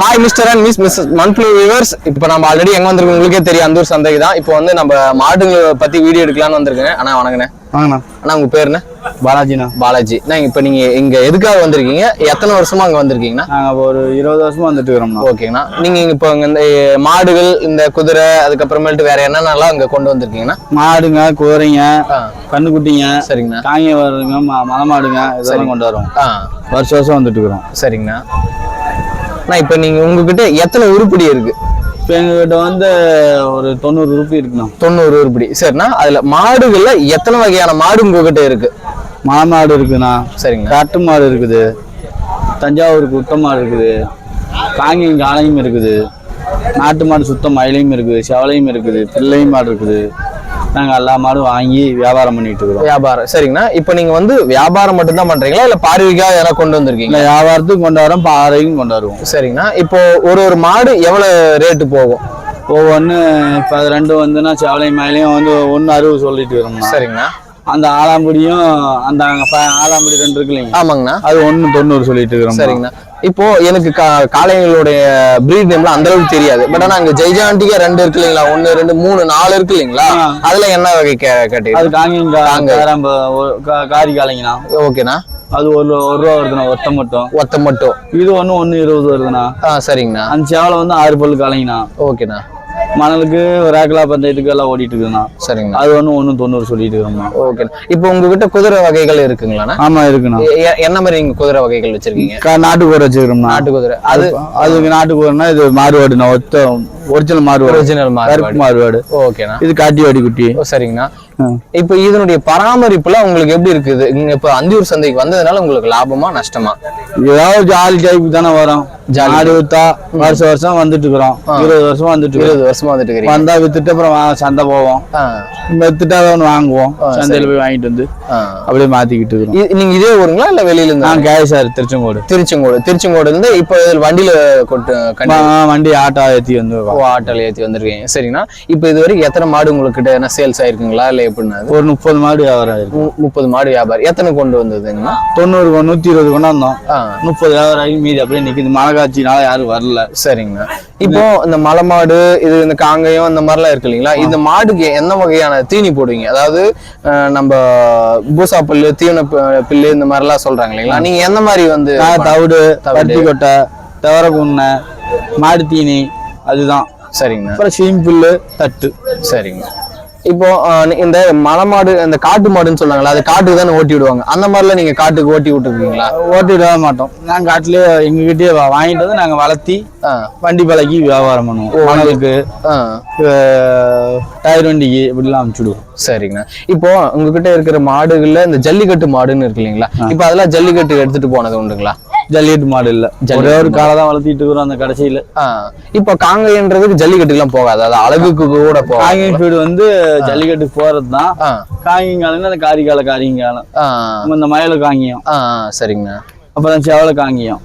Hi mister and miss miss monthly viewers இப்போ நம்ம already எங்க வந்திருக்கோம்? உங்களுக்கே தெரியும் அந்தூர் சந்தைக்கு தான். இப்போ வந்து நம்ம மாடுங்களை பத்தி வீடியோ எடுக்கலாம்னு வந்திருக்கேங்க அண்ணா வணக்கண்ணே. வாங்கண்ணா. அண்ணா உங்க பேர் என்ன? பாலாஜிண்ணா. பாலாஜி. நான் இப்போ நீங்க இங்க எதுக்காக வந்திருக்கீங்க? எத்தனை வருஷமா அங்க வந்திருக்கீங்கண்ணா? நாங்கள் ஒரு இருபது வருஷமா வந்துட்டு இருக்கிறோம்ண்ணா. ஓகேங்கண்ணா. நீங்க இங்க இப்போ இங்க இந்த மாடுகள் இந்த குதிரை அதுக்கப்புறமேல்ட்டு வேற என்னென்னலாம் அங்க கொண்டு வந்திருக்கீங்கண்ணா? மாடுங்க குதிரைங்க கண்ணுக்குட்டிங்க சரிங்கண்ணா. காங்க வருங்க மலை மாடுங்க இதெல்லாம் கொண்டு வரோம் வருஷம் வருஷம் வந்துட்டு இருக்கிறோம். சரிங்கண்ணா. அண்ணா இப்போ நீங்க உங்ககிட்ட எத்தனை உருப்படி இருக்கு? இப்போ எங்ககிட்ட வந்து ஒரு தொண்ணூறு ரூபாய் இருக்குண்ணா. தொண்ணூறு உருப்படி. சரிண்ணா அதுல மாடுகள்ல எத்தனை வகையான மாடு உங்ககிட்ட இருக்கு? மலை மாடு இருக்குண்ணா. சரிங்கண்ணா காட்டு மாடு இருக்குது. தஞ்சாவூர் குட்டை மாடு இருக்குது. காங்கியம் காளையும் இருக்குது. நாட்டு மாடு சுத்த மயிலையும் இருக்குது. செவலையும் இருக்குது. பிள்ளையும் மாடு இருக்குது. நாங்கள் எல்லா மாடும் வாங்கி வியாபாரம் பண்ணிட்டு இருக்கிறோம். வியாபாரம். சரிங்கண்ணா. இப்போ நீங்க வந்து வியாபாரம் மட்டும் தான் பண்றீங்களா? இல்ல பார்வைக்கா யாராவது கொண்டு வந்திருக்கீங்க வியாபாரத்துக்கும் கொண்டு வரோம் பாறையும் கொண்டு வருவோம். சரிங்கண்ணா. இப்போ ஒரு ஒரு மாடு எவ்வளவு ரேட்டு போகும்? ஒவ்வொன்று இப்போ ரெண்டு வந்துன்னா செவலை மயிலையும் வந்து ஒன்று அறுபது சொல்லிட்டு இருக்கிறோம்னா சரிங்கண்ணா. அந்த ஆலாம்புடியும் அந்த ஆலாம்புடி ரெண்டு இருக்கு இல்லைங்க ஆமாங்கண்ணா. அது ஒன்று தொண்ணூறு சொல்லிட்டு இருக்கிறோம். சரிங்கண்ணா. இப்போ எனக்கு கா- காளைகளுடைய பிரீட் நேம்லாம் அந்த அளவுக்கு தெரியாது. பட் ஆனா அங்க ஜெய்ஜாண்டிக்கா ரெண்டு இருக்கு இல்லைங்களா? ஒன்னு ரெண்டு மூணு நாலு இருக்கு இல்லைங்களா. அதுல என்ன வகை கேட்டீங்க? அது காங்க. காரி காலைங்கண்ணா ஓகேண்ணா. அது ஒரு ஒரு ரூபா வருதுண்ணா ஒத்த மட்டும் ஒத்த மட்டும் இது ஒன்று ஒன்று இருபது வருதுண்ணா. ஆ சரிங்கண்ணா. அந்த சேவலை வந்து ஆறு பல்லு காலைங்கண்ணா ஓகேண்ணா. மணலுக்கு ரேக்கலா பந்தயத்துக்கு எல்லாம் ஓடிட்டு இருக்குதுண்ணா சரிங்கண்ணா. அது ஒன்று ஒன்று தொண்ணூறு சொல்லிட்டு இருக்கிறோம்ண்ணா ஓகேண்ணா இப்போ உங்ககிட்ட குதிரை வகைகள் இருக்குங்களாண்ணா? ஆமாம் இருக்குண்ணா. என்ன மாதிரி நீங்க குதிரை வகைகள் வச்சிருக்கீங்க? கா- நாட்டுக்கூரை வச்சுக்கிறோம்ண்ணா நாட்டு குதிரை. அது அதுக்கு நாட்டுக்கூரைனா இது மாறுவாடுண்ணா ஒத்த ஒரிஜினல் மாறுவாடு ஒரிஜினல் மார்வாடி. மாறுவாடு ஓகேண்ணா. இது காட்டிவாடி குட்டி சரிங்கண்ணா. இப்போ இதனுடைய பராமரிப்புல உங்களுக்கு எப்படி இருக்குது? இப்ப அந்தியூர் சந்தைக்கு வந்ததுனால உங்களுக்கு லாபமா நஷ்டமா? ஏதாவது ஜாலி டைப் தானே வரும். ஜாலி. வித்தா வருஷம் வருஷம் வந்துட்டு இருக்கிறோம். இருபது வருஷமா வந்துட்டு. இருபது வருஷமா வந்துட்டு வந்தா வித்துட்டு அப்புறம் சந்தை போவோம். வித்துட்டா ஒன்று வாங்குவோம். சந்தையில போய் வாங்கிட்டு வந்து. அப்படியே மாத்திக்கிட்டு இருக்கிறோம். இது- நீங்க இதே ஊருங்களா இல்ல வெளியில இருந்து நான் கேசார் திருச்செங்கோடு. திருச்செங்கோடு. திருச்செங்கோடு இருந்து இப்போ இதில் வண்டியில கொட்டு வண்டி ஆட்டோ ஏத்தி வந்து ஆட்டோல ஏத்தி வந்திருக்கீங்க. சரிங்கண்ணா. இப்போ இது வரைக்கும் எத்தனை மாடு உங்களுக்கு சேல்ஸ் ஆயிருக்குங்களா? இல்ல எப்படின்னா? ஒரு முப்பது மாடு வியாபாரம் முப்பது மாடு வியாபாரம். எத்தனை கொண்டு வந்ததுங்கண்ணா தொண்ணூறு நூத்தி இருபது கொண்டாந்தோம் முப்பது வியாபாரம் ஆகி மீதி அப்படியே நிக்குது. மழை காட்சினால யாரும் வரல. சரிங்கண்ணா இப்போ இந்த மலை மாடு இது இந்த காங்கயம் இந்த மாதிரிலாம் இருக்கு இல்லைங்களா? இந்த மாடுக்கு என்ன வகையான தீனி போடுவீங்க? அதாவது நம்ம பூசா புல்லு தீவன புல்லு இந்த மாதிரிலாம் சொல்றாங்க இல்லைங்களா? நீங்க எந்த மாதிரி வந்து தவிடு தவிடு. பருத்தி கொட்டை தவற குண்ணை மாடு தீனி அதுதான். சரிங்கண்ணா அப்புறம் சீம்புல்லு தட்டு. சரிங்க. இப்போ இந்த மலை மாடு இந்த காட்டு மாடுன்னு சொல்றாங்களா அது காட்டுக்கு தானே ஓட்டி விடுவாங்க. அந்த மாதிரிலாம் நீங்க காட்டுக்கு ஓட்டி விட்டுருக்கீங்களா? ஓட்டிட மாட்டோம். நாங்க காட்டுலயே எங்ககிட்டயே வாங்கிட்டு வந்து நாங்க வளர்த்தி வண்டி பழக்கி வியாபாரம் பண்ணுவோம். மணலுக்கு டயர் வண்டிக்கு இப்படிலாம் அனுப்பிச்சுடுவோம் சரிங்கண்ணா. இப்போ உங்ககிட்ட இருக்கிற மாடுகள்ல இந்த ஜல்லிக்கட்டு மாடுன்னு இருக்கு இல்லைங்களா? இப்போ அதெல்லாம் ஜல்லிக்கட்டு எடுத்துட்டு போனது உண்டுங்களா? ஜல்லிக்கட்டு மாடு இல்ல. ஒரே ஒரு காலை தான் வளர்த்திட்டு இருக்கிறோம் அந்த கடைசியில. இப்போ காங்கைன்றதுக்கு ஜல்லிக்கட்டுலாம் போகாது. அது அழகுக்கு கூட போகாது. காங்கிங் ஃபீடு வந்து ஜல்லிக்கட்டுக்கு போறது தான் ஆ காங்கிங்காலம் அந்த காரிக்கால காரிங்காலம் இந்த மயில காங்கியம். ஆ சரிங்கண்ணா. அப்புறம் செவல காங்கியம்.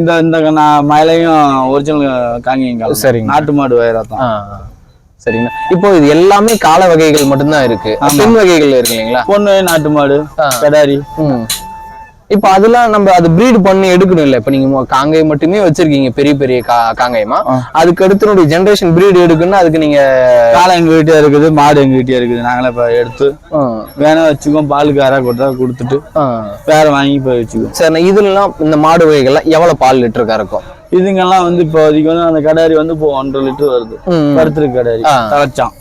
இந்த இந்த நான் மயிலையும் ஒரிஜினல் காங்கியம் சரிங்க. நாட்டு மாடு வயிறாத்தான் ஆ சரிங்கண்ணா. இப்போ இது எல்லாமே கால வகைகள் மட்டும்தான் இருக்கு. பெண் வகைகள் இருக்கு இல்லைங்களா? பொண்ணு நாட்டு மாடு. கடாரி. இப்போ அதெல்லாம் நம்ம அது ப்ரீட் பண்ணி எடுக்கணும் இல்ல. இப்போ நீங்க காங்கேயம் மட்டுமே வச்சிருக்கீங்க பெரிய பெரிய கா காங்கேயமா. அதுக்கு அடுத்து ஜெனரேஷன் ப்ரீட் எடுக்கணும்னா அதுக்கு நீங்க காளை எங்க வீட்டே இருக்குது மாடு எங்க வீட்டே இருக்குது. நாங்களே இப்ப எடுத்து வேணா வச்சுக்கோம் பாலுக்கு யாரா கொடுத்தா கொடுத்துட்டு. வேற வாங்கி போய் வச்சுக்குவோம். சரிண்ணா இதுலலாம் இந்த மாடு வகைகள்லாம் எவ்வளவு பால் லிட்டர் கறக்கும்? இதுங்கெல்லாம் வந்து இப்போதைக்கு வந்து அந்த கடாரி வந்து இப்போ ஒன்றரை லிட்டர் வருது. ம். பருத்திருக்கு கடாரி. தலைச்சான்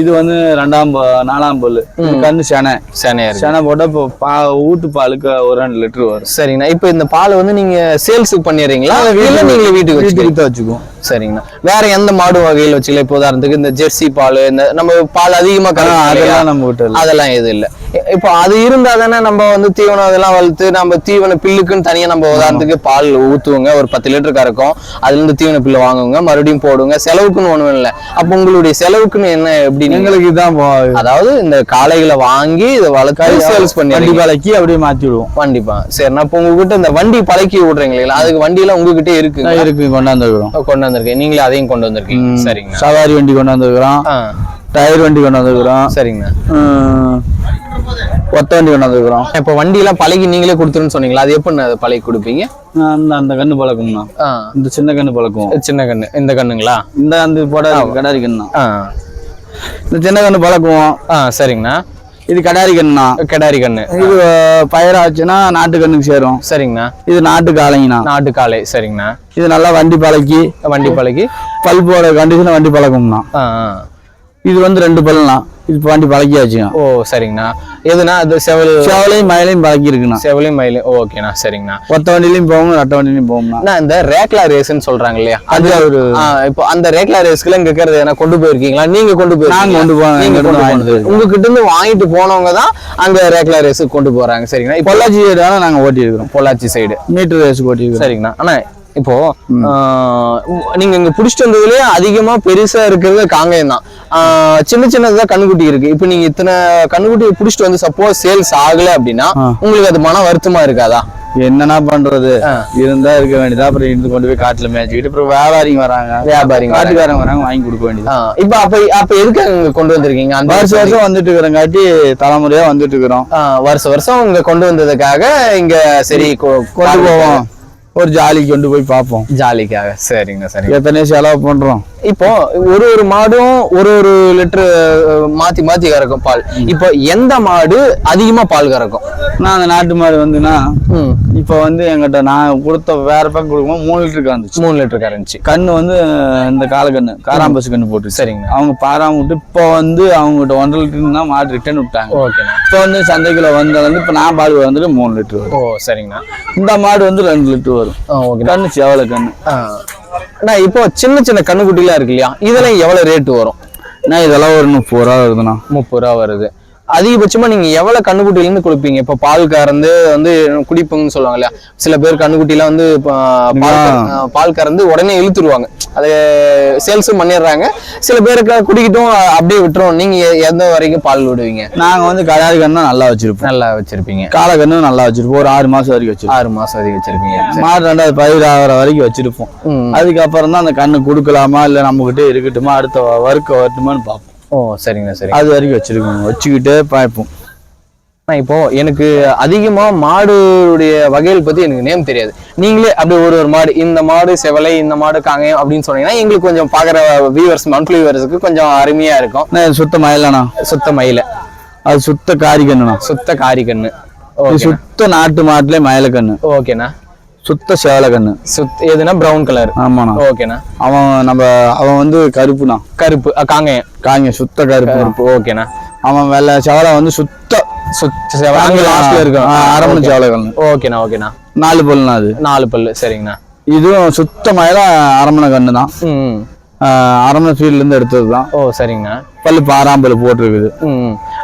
இது வந்து ரெண்டாம் நாலாம் இது கண்ணு செனை. சேனையா இருக்கு. செனை போட்டா இப்போ பா ஊட்டு பாலுக்கு ஒரு ரெண்டு லிட்டர் வரும். சரிங்கண்ணா. இப்போ இந்த பால் வந்து நீங்க சேல்ஸுக்கு பண்ணிடுறீங்களா? இல்ல நீங்களே வீட்டுக்கு வீட்டுக்கு வச்சுக்குவோம். சரிங்கண்ணா. வேற எந்த மாடு வகையில் வச்சுக்கலாம்? இப்போ உதாரணத்துக்கு இந்த ஜெர்சி பால் இந்த நம்ம பால் அதிகமா கறக்கும் இல்லையா? அதெல்லாம் நம்ம வீட்டு இல்ல. அதெல்லாம் எதுவும் இல்ல. இப்போ அது இருந்தா தானே நம்ம வந்து தீவனம் அதெல்லாம் வளர்த்து நம்ம தீவன பில்லுக்குன்னு தனியா நம்ம உதாரணத்துக்கு பால் ஊத்துவோங்க. ஒரு பத்து லிட்டர் கறக்கும். அதுல இருந்து தீவன பில்லு வாங்குவோங்க. மறுபடியும் போடுங்க செலவுக்குன்னு ஒண்ணும் இல்லை. அப்போ உங்களுடைய செலவுக்குன்னு என்ன எப்படி எங்களுக்கு இதான் அதாவது இந்த காளைகளை வாங்கி இதை வளர்த்து சேல்ஸ் பண்ணி வண்டி பாலைக்கு அப்படியே மாத்தி விடுவோம் கண்டிப்பா. சரிண்ணா. இப்போ உங்ககிட்ட இந்த வண்டி பழக்கி விடுறீங்க இல்லைங்களா? அதுக்கு வண்டி எல்லாம் உங்ககிட்ட இருக்குங்க இருக்கு. கொண்டாந்துருக்கிறோம் கொண்டு வந்திருக்கு நீங்களே அதையும் கொண்டு வந்திருக்கீங்க. சரிங்கண்ணா. சவாரி வண்டி கொண்டு வந்துருக்குறோம். டயர் வண்டி கொண்டு வந்துருக்குறோம். சரிங்கண்ணா. ஒத்த வண்டி கொண்டு வந்துருக்குறோம். இப்போ வண்டியெல்லாம் பழகி நீங்களே கொடுத்துருன்னு சொன்னீங்களா? அது எப்படிண்ணா அது பழகி கொடுப்பீங்க? அந்த அந்த கண்ணு பழக்கம்ண்ணா. இந்த சின்ன கண்ணு பழக்கம். சின்ன கண்ணு. இந்த கண்ணுங்களா? இந்த அந்த போட கடாரி கண்ணா. இந்த சின்ன கண்ணு பழக்குவோம். ஆ சரிங்கண்ணா. இது கடாரி கண்ணுண்ணா கெடாரி கண்ணு. இது பயிராச்சுன்னா நாட்டு கண்ணுக்கு சேரும். சரிங்கண்ணா. இது நாட்டு காளைங்கண்ணா நாட்டு காளை சரிங்கண்ணா. இது நல்லா வண்டி பழக்கி. வண்டி பழகி பல்போட கண்டிஷன் வண்டி பழக்கம்ண்ணா. இது வந்து ரெண்டு பல்லுண்ணா. இது இப்ப வண்டி பழக்கியாச்சுங்க ஓ சரிங்கண்ணா. எதுனா அது செவல் சேவலையும் மயிலையும் பழக்கி இருக்குண்ணா செவலையும் மயிலும் ஓகேண்ணா சரிங்கண்ணா. ஒத்த வண்டிலையும் போகணும் ரெட்ட வண்டிலையும் அண்ணா இந்த ரேக்லா ரேஸ்ன்னு சொல்றாங்க இல்லையா? அது ஆ, இப்போ அந்த ரேக்லா ரேஸ்க்குள்ள இங்க இருக்கிறது என்ன கொண்டு போயிருக்கீங்களா? நீங்க கொண்டு போய் நாங்க கொண்டு போனது உங்ககிட்ட இருந்து வாங்கிட்டு போனவங்க தான் அங்க ரேக்லா ரேஸுக்கு கொண்டு போறாங்க சரிங்களா இப்போ பொள்ளாச்சி வேணா நாங்க ஓட்டி இருக்கிறோம் பொள்ளாச்சி சைடு மீட்டர் ரேஸ் ஓட்டி சரிங்கண்ணா. அண்ணா இப்போ நீங்க இங்க புடிச்சிட்டு வந்ததுலயே அதிகமா பெருசா இருக்கிறது காங்கேயம் தான். சின்ன சின்னதா கண்ணுக்குட்டி இருக்கு. இப்போ நீங்க இத்தனை கண்ணுக்குட்டியை புடிச்சிட்டு வந்து சப்போஸ் சேல்ஸ் ஆகல அப்படின்னா. உங்களுக்கு அது மன வருத்தமா இருக்காதா? என்னன்னா பண்றது. இருந்தா இருக்க வேண்டியதா அப்புறம் இருந்து கொண்டு போய் காட்டுல மேய்ச்சிக்கிட்டு அப்புறம் வியாபாரிங்க வராங்க. வியாபாரிங்க வராங்க. காட்டுக்காரங்க வராங்க வாங்கி கொடுக்க வேண்டியது. இப்போ அப்ப அப்ப எதுக்கு இங்க கொண்டு வந்திருக்கீங்க? அந்த வருஷம் வருஷம் வந்துட்டு இருக்கிறங்காட்டி தலைமுறையா வந்துட்டு இருக்கிறோம். வருஷம் வருஷம் இங்க கொண்டு வந்ததுக்காக இங்க சரி கொண்டு போவோம். ஒரு ஜாலிக்கு கொண்டு போய் பார்ப்போம். ஜாலிக்காக. சரிங்க சரிங்க. எத்தனை செலவு பண்றோம்? இப்போ ஒரு ஒரு மாடும் ஒரு ஒரு லிட்டர் மாத்தி மாத்தி கறக்கும் பால். இப்போ எந்த மாடு அதிகமா பால் கறக்கும்? நான் அந்த நாட்டு மாடு வந்துன்னா இப்போ வந்து எங்கிட்ட நான் கொடுத்த வேற பக்கம் கொடுக்கும்போது மூணு லிட்டர் கறந்துச்சு மூணு லிட்டர் கறந்துச்சு. கண்ணு வந்து இந்த காலக்கண்ணு காராம்பஸ் கண்ணு போட்டு சரிங்க. அவங்க பாராம விட்டு இப்போ வந்து அவங்ககிட்ட ஒன்றரை லிட்டர் தான் மாடு ரிட்டர்ன் விட்டாங்க. ஓகேண்ணா இப்போ வந்து சந்தைக்குள்ள வந்தது வந்து இப்போ நான் பால் வந்துட்டு மூணு லிட்டர் வரும். ஓ சரிங்கண்ணா. இந்த மாடு வந்து ரெண்டு லிட்டர் வரும். ஓகேண்ணா கண்ணு செவல கண்ணு. அண்ணா இப்போ சின்ன சின்ன கண்ணுக்குட்டிலாம் இருக்கு இல்லையா? இதெல்லாம் எவ்வளவு ரேட்டு வரும்? நான் இதெல்லாம் ஒரு முப்பது ரூபா வருதுண்ணா. முப்பது ரூபா வருது. அதிகபட்சமா நீங்க எவ்வளவு கண்ணுக்குட்டில இருந்து கொடுப்பீங்க? இப்ப பால் கறந்து வந்து குடிப்புங்கன்னு சொல்லுவாங்க இல்லையா சில பேர் கண்ணுக்குட்டிலாம் வந்து பால் கறந்து உடனே இழுத்துருவாங்க. அதை சேல்ஸும் பண்ணிடுறாங்க. சில பேருக்கு குடிக்கிட்டும் அப்படியே விட்டுரும். நீங்க எந்த வரைக்கும் பால் விடுவீங்க? நாங்க வந்து கடாரி கண்ணு நல்லா வச்சிருப்போம். நல்லா வச்சிருப்பீங்க. கால கண்ணு நல்லா வச்சிருப்போம். ஒரு ஆறு மாசம் வரைக்கும் வச்சிருப்போம். ஆறு மாசம் வரைக்கும் வச்சிருப்பீங்க. மாடு ரெண்டாவது பயிர் ஆகிற வரைக்கும் வச்சிருப்போம். அதுக்கப்புறம் தான் அந்த கண்ணு கொடுக்கலாமா? இல்ல நம்ம கிட்டே இருக்கட்டுமா? அடுத்த வறுக்க வரட்டுமான்னு பார்ப்போம். ஓ சரிங்க சரி அது வரைக்கும் வச்சிருக்கோம். வச்சுக்கிட்டே பார்ப்போம் இப்போ எனக்கு அதிகமா மாடுடைய வகைகள் பத்தி எனக்கு நேம் தெரியாது. நீங்களே அப்படி ஒரு ஒரு மாடு இந்த மாடு செவலை இந்த மாடு காங்கயம் அப்படின்னு சொன்னீங்கன்னா எங்களுக்கு கொஞ்சம் பாக்குற வியூவர்ஸ் மந்த்லி வியூவர்ஸுக்கு கொஞ்சம் அருமையா இருக்கும். சுத்த மயிலண்ணா சுத்த மயில. அது சுத்த காரி கண்ணுண்ணா சுத்த காரி கண்ணு இது ஓகே சுத்த நாட்டு மாட்டுல மயில கண்ணு ஓகேண்ணா. சுத்த சேவல கண்ணு சுத் எதுனா பிரவுன் கலர் ஆமாண்ணா. ஓகேண்ணா அவன் நம்ம அவன் வந்து கருப்புண்ணா. கருப்பு காங்கயம். காங்க சுத்த கருப்பு. கருப்பு ஓகேண்ணா அவன் வெள்ளை செவலை வந்து சுத்த சுத்த செவலை அங்க லாஸ்ட்ல இருக்கும். ஆ, அரமணை செவலை கண்ணு ஓகேண்ணா ஓகேண்ணா நாலு பல்லுண்ணா அது. நாலு பல்லு சரிங்கண்ணா. இதுவும் சுத்த மயில அரமணை கண்ணு தான் ம். அரமணை ஃபீல்ட்ல இருந்து எடுத்தது தான் ஓ சரிங்கண்ணா பல்லு பாராம்பல் போட்டிருக்குது.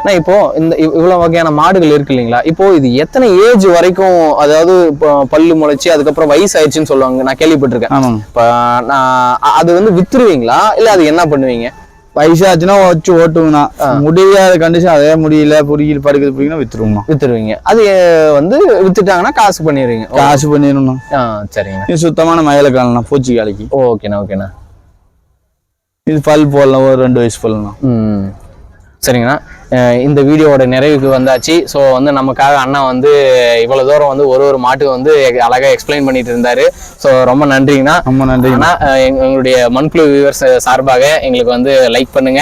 நான் இப்போ இந்த இவ்- இவ்வளவு வகையான மாடுகள் இருக்கு இல்லைங்களா? இப்போ இது எத்தனை ஏஜ் வரைக்கும் அதாவது பல்லு முளைச்சு அதுக்கப்புறம் வயசு ஆயிடுச்சுன்னு சொல்லுவாங்க. நான் கேள்விப்பட்டிருக்கேன். இப்போ நான் அது வந்து வித்துருவீங்களா? இல்ல அது என்ன பண்ணுவீங்க? வயசாச்சுன்னா வச்சு ஓட்டுங்கண்ணா முடியாத கண்டிஷன் அதே முடியல புடிக்கிட்டு படுக்குது பிடிக்கணும் வித்துருவோம்ண்ணா. வித்துருவீங்க. அது வந்து வித்துட்டாங்கன்னா காசு பண்ணிடுவீங்க. காசு பண்ணிடணும்ண்ணா. இது சுத்தமான மயில காலண்ணா பூச்சி காலைக்கு. ஓகேண்ணா ஓகேண்ணா. இது பல் போடலாம் ஒரு ரெண்டு வயசு போடலாம். ம் சரிங்கண்ணா. இந்த வீடியோவோட நிறைவுக்கு வந்தாச்சு. ஸோ வந்து நமக்காக அண்ணா வந்து இவ்வளவு தூரம் வந்து ஒரு ஒரு மாட்டுக்கு வந்து எ- அழகா எக்ஸ்பிளைன் பண்ணிட்டு இருந்தாரு. ஸோ ரொம்ப நன்றிங்கண்ணா. ரொம்ப நன்றி ஆனா அஹ் எங்க- எங்களுடைய மண்புழு வியூவர்ஸ் சார்பாக எங்களுக்கு வந்து லைக் பண்ணுங்க.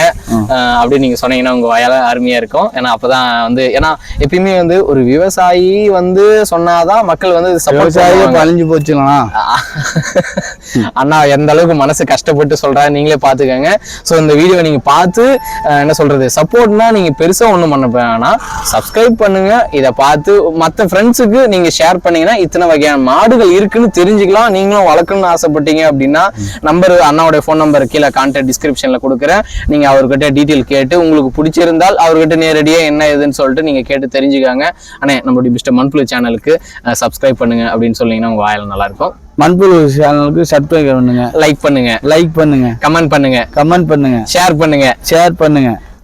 அஹ் அப்படி நீங்க சொன்னீங்கன்னா உங்க வயல அருமையா இருக்கும். ஏன்னா அப்பதான் வந்து ஏன்னா எப்பயுமே வந்து ஒரு விவசாயி வந்து சொன்னாதான் மக்கள் வந்து சப்போர்ட் விவசாயியே பழிஞ்சு போச்சுண்ணா அண்ணா எந்த அளவுக்கு மனசு கஷ்டப்பட்டு சொல்றாரு நீங்களே பாத்துக்கோங்க ஸோ இந்த வீடியோ நீங்க பார்த்து என்ன சொல்றது சப்போர்ட்னா நீங்க பெருசா ஒண்ணும் பண்ண வேணாம். சப்ஸ்கிரைப் பண்ணுங்க. இதை பார்த்து மற்ற ஃப்ரெண்ட்ஸுக்கு நீங்க ஷேர் பண்ணீங்கன்னா இத்தனை வகையான மாடுகள் இருக்குன்னு தெரிஞ்சுக்கலாம். நீங்களும் வளர்க்கணும்னு ஆசைப்பட்டீங்க அப்படின்னா நம்பர் அண்ணாவோட ஃபோன் நம்பர் கீழே கான்டாக்ட் டிஸ்கிரிப்ஷன்ல கொடுக்குறேன். நீங்க அவர்கிட்ட டீட்டெயில் கேட்டு உங்களுக்கு பிடிச்சிருந்தால் அவர்கிட்ட நேரடியா என்ன ஏதுன்னு சொல்லிட்டு நீங்க கேட்டு தெரிஞ்சுக்காங்க. அண்ணே நம்மளுடைய மிஸ்டர் மண்புழு சேனலுக்கு சப்ஸ்கிரைப் பண்ணுங்க அப்படின்னு சொன்னீங்கன்னா உங்க வாயில நல்லா இருக்கும். மண்புழு சேனலுக்கு சப்ஸ்கிரைப் பண்ணுங்க. லைக் பண்ணுங்க. லைக் பண்ணுங்க. கமெண்ட் பண்ணுங்க. கமெண்ட் பண்ணுங்க. ஷேர் பண்ணுங்க. ஷேர் பண்ணுங்க.